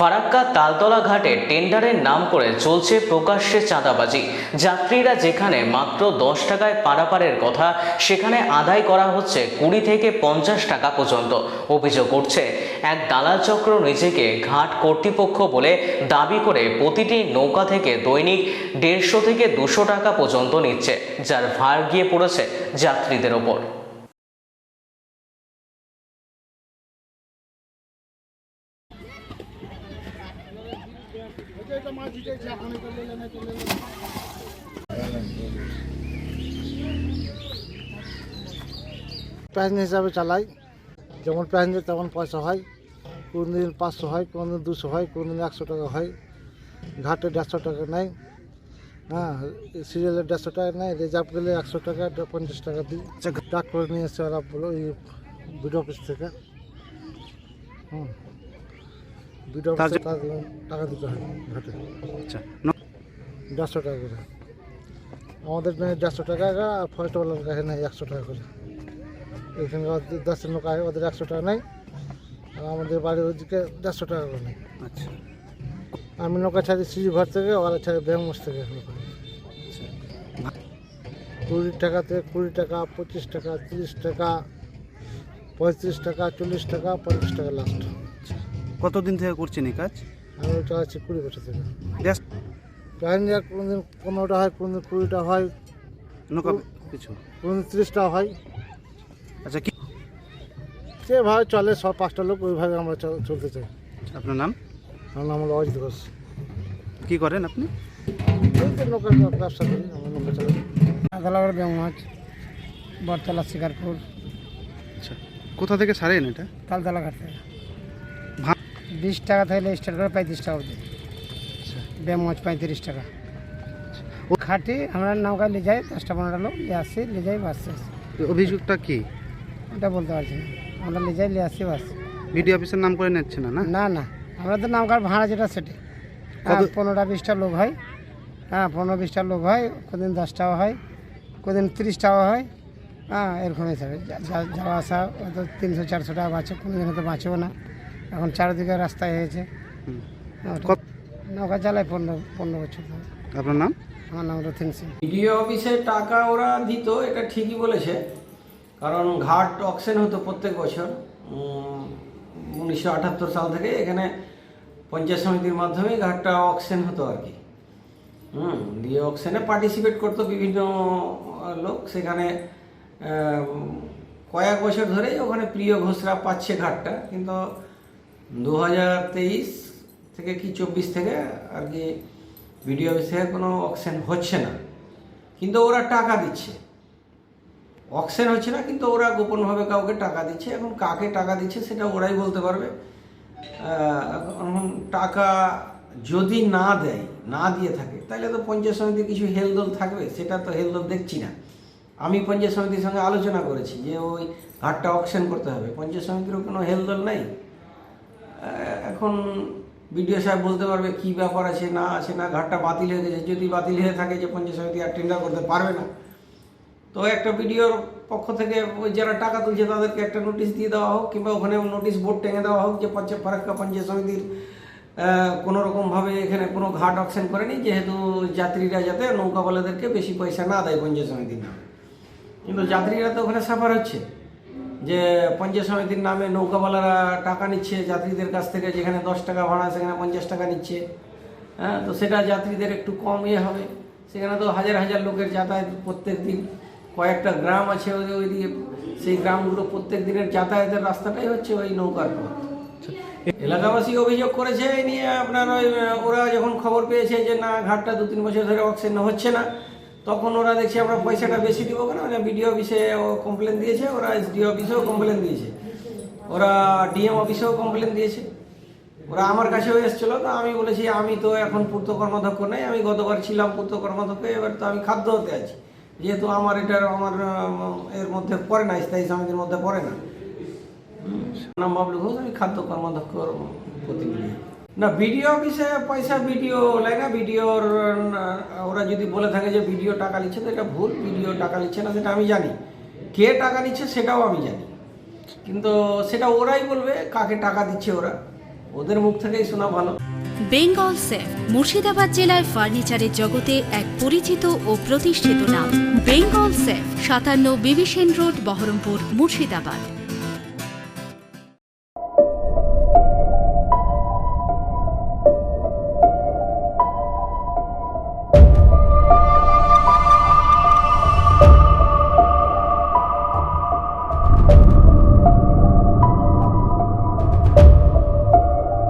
ফারাক্কা তালতলা ঘাটে টেন্ডারের নাম করে চলছে প্রকাশ্যে চাঁদাবাজি। যাত্রীরা যেখানে মাত্র দশ টাকায় পারাপারের কথা, সেখানে আদায় করা হচ্ছে কুড়ি থেকে পঞ্চাশ টাকা পর্যন্ত। অভিযোগ করছে এক দালাল চক্র নিজেকে ঘাট কর্তৃপক্ষ বলে দাবি করে প্রতিটি নৌকা থেকে দৈনিক দেড়শো থেকে দুশো টাকা পর্যন্ত নিচ্ছে, যার ভার গিয়ে পড়েছে যাত্রীদের ওপর। প্যাসেঞ্জার হিসাবে চালাই। যেমন প্যাসেঞ্জার তেমন পয়সা হয়। দিন পাঁচশো হয় দিন দুশো হয় দিন একশো টাকা হয়। ঘাটে দেড়শো টাকা নেয়। হ্যাঁ সিরিয়ালে দেড়শো টাকা নেয়, রিজার্ভ গেলে একশো টাকা, পঞ্চাশ টাকা দিই। ডাক করে নিয়ে এসে ওরা বলো, এই বিড অফিস থেকে। হুম। বিড টাকা দিতে হয় ঘাটে আচ্ছা। দেড়শো টাকা করে। আমাদের দেড়শো টাকা আর ফরেস্টওয়ালার কাছে নেয় একশো টাকা করে। এখানকার দশের লোক আছে ওদের একশো টাকা নেয় আর আমাদের বাড়ির ওদিকে দেড়শো টাকা করে নেয় আচ্ছা। আমি নৌকা ছাড়ি সিঁড়ি ঘর থেকে ওরা ছাড়ি ব্যাংমোস থেকে নৌকা কুড়ি টাকা থেকে কুড়ি টাকা পঁচিশ টাকা তিরিশ টাকা পঁয়ত্রিশ টাকা চল্লিশ টাকা পঞ্চাশ টাকা লাস্ট কতদিন থেকে করছেন এই কাজ? আমি ওটা আছে কুড়ি বছর থেকে। গ্যাস প্যাসেঞ্জার কোনোদিন পনেরোটা হয় কোনোদিন কুড়িটা হয়। নৌকা কিছু? কোনোদিন তিরিশটা হয়। আচ্ছা কি যেভাবে চলে সব পাঁচটা লোক ওইভাবে আমরা চ- চলতে চাই। আপনার নাম? আমার নাম হলো অজিত ঘোষ। কি করেন আপনি? নৌকার ব্যবসা করি আমরা নৌকা চালাই। আদালাগড় বেমাজ বরতলা শিকারপুর। আচ্ছা। কোথা থেকে সারেন এটা? তালতলা ঘাট থেকে। বিশ টাকা থেকে স্টার্ট করে পঁয়ত্রিশ টাকা অবধি। আচ্ছা। বেমজ পঁয়ত্রিশ টাকা। ও খাটি আমরা নৌকা নিয়ে যাই দশটা পনেরোটা লোক নিয়ে আসি নিয়ে যাই বাস অভিযোগটা কি? ওটা বলতে পারছি না। আমরা নিয়ে যাই নিয়ে আসি বাস। বিডিও অফিসের নাম করে নিচ্ছে না না? না না। আমরা তো নৌকার ভাড়া যেটা সেটি। পনেরোটা বিশটা লোক হয়। হ্যাঁ পনেরো বিশটা লোক হয় কোদিন দশটাও হয় কোদিন তিরিশটাও হয়। হ্যাঁ এরকম হিসাবে যা- যা- যাওয়া আসা হয়তো তিনশো চারশো টাকা বাঁচে কোনো দিন হয়তো বাঁচেও না। এখন চারিদিকে রাস্তায় হয়েছে। হ্যাঁ, নৌকা চালায় পনেরো পনেরো বছর ধরে। আপনার নাম? আমার নাম রথিন সিং। বিডিও অফিসে টাকা ওরা দিত এটা ঠিকই বলেছে। কারণ ঘাট অকশন হতো প্রত্যেক বছর। উনিশশো আটাত্তর সাল থেকে এখানে পঞ্চায়েত সমিতির মাধ্যমে ঘাটটা অকশন হতো আর কি। হুম দিয়ে অকশনে পার্টিসিপেট করতো বিভিন্ন লোক। সেখানে কয়েক বছর ধরেই ওখানে প্রিয় ঘোষরা পাচ্ছে ঘাটটা। কিন্তু দু হাজার তেইশ থেকে কি চব্বিশ থেকে আর কি বিডিও অফিসে কোনো অকশন হচ্ছে না। কিন্তু ওরা টাকা দিচ্ছে। অকশন হচ্ছে না, কিন্তু ওরা গোপনভাবে কাউকে টাকা দিচ্ছে। এখন কাকে টাকা দিচ্ছে সেটা ওরাই বলতে পারবে। এখন টাকা যদি না দেয়, না দিয়ে থাকে, তাহলে তো পঞ্চায়েত সমিতির কিছু হেলদোল থাকবে, সেটা তো হেলদোল দেখছি না। আমি পঞ্চায়েত সমিতির সঙ্গে আলোচনা করেছি যে ওই ঘাটটা অকশন করতে হবে। পঞ্চায়েত সমিতিরও কোনো হেলদোল নেই। এখন বিডিও সাহেব বলতে পারবে কি ব্যাপার আছে, না আছে, না, ঘাটটা বাতিল হয়ে গেছে। যদি বাতিল হয়ে থাকে যে পঞ্চায়েত সমিতি আর টেন্ডার করতে পারবে না। তো একটা বিডিওর পক্ষ থেকে ওই যারা টাকা তুলছে তাদেরকে একটা নোটিশ দিয়ে দেওয়া হোক, কিংবা ওখানে নোটিশ বোর্ড টেঙে দেওয়া হোক যে পঞ্চায়েত ফারাক্কা পঞ্চায়েত সমিতির কোনো রকমভাবে এখানে কোনো ঘাট অকশন করেনি, যেহেতু যাত্রীরা যাতে নৌকাওয়ালাদেরকে বেশি পয়সা না দেয় পঞ্চায়েত সমিতির কিন্তু যাত্রীরা তো ওখানে সাফার হচ্ছে। যে পঞ্চায়েত সমিতির নামে নৌকাওয়ালারা টাকা নিচ্ছে, যাত্রীদের কাছ থেকে যেখানে দশ টাকা ভাড়া, সেখানে পঞ্চাশ টাকা নিচ্ছে। হ্যাঁ তো সেটা যাত্রীদের একটু কম ইয়ে হবে। সেখানে তো হাজার হাজার লোকের যাতায়াত প্রত্যেক দিন। কয়েকটা গ্রাম আছে ওই দিকে সেই গ্রামগুলো প্রত্যেক দিনের যাতায়াতের রাস্তাটাই হচ্ছে ওই নৌকার পথ। এলাকাবাসী অভিযোগ করেছে, এই নিয়ে আপনার ওই, ওরা যখন খবর পেয়েছে যে না, ঘাটটা দু তিন বছর ধরে অক্সিজেন হচ্ছে না তখন ওরা দেখছে আমরা পয়সাটা বেশি দিব কেন? বিডিও অফিসে কমপ্লেন দিয়েছে, ওরা এসডিও অফিসেও কমপ্লেন দিয়েছে। ওরা ডিএম অফিসেও কমপ্লেন দিয়েছে। ওরা আমার কাছেও এসেছিল, তো আমি বলেছি, আমি তো এখন পূর্ত কর্মাধ্যক্ষ নেই, আমি গতবার ছিলাম পূর্ত কর্মাধ্যক্ষ, এবার তো আমি খাদ্য হতে আছি। যেহেতু আমার এটার, আমার এর মধ্যে পড়ে না, স্থায়ী সমিতির মধ্যে পড়ে না। নাম বাবলু ঘোষ আমি খাদ্য কর্মাধ্যক্ষর প্রতিনিধি। না বিডিও অফিসে পয়সা বিডিও লাগে না বিডিওর ওরা যদি বলে থাকে যে বিডিও টাকা নিচ্ছে, তো এটা ভুল বিডিও টাকা নিচ্ছে না, সেটা আমি জানি। কে টাকা নিচ্ছে সেটাও আমি জানি। কিন্তু সেটা ওরাই বলবে, কাকে টাকা দিচ্ছে ওরা। ওদের মুখ থেকেই শোনা ভালো। বেঙ্গল সেফ মুর্শিদাবাদ জেলায় ফার্নিচারের জগতে এক পরিচিত ও প্রতিষ্ঠিত নাম। বেঙ্গল সেফ সাতান্ন বিবিসেন রোড, বহরমপুর, মুর্শিদাবাদ।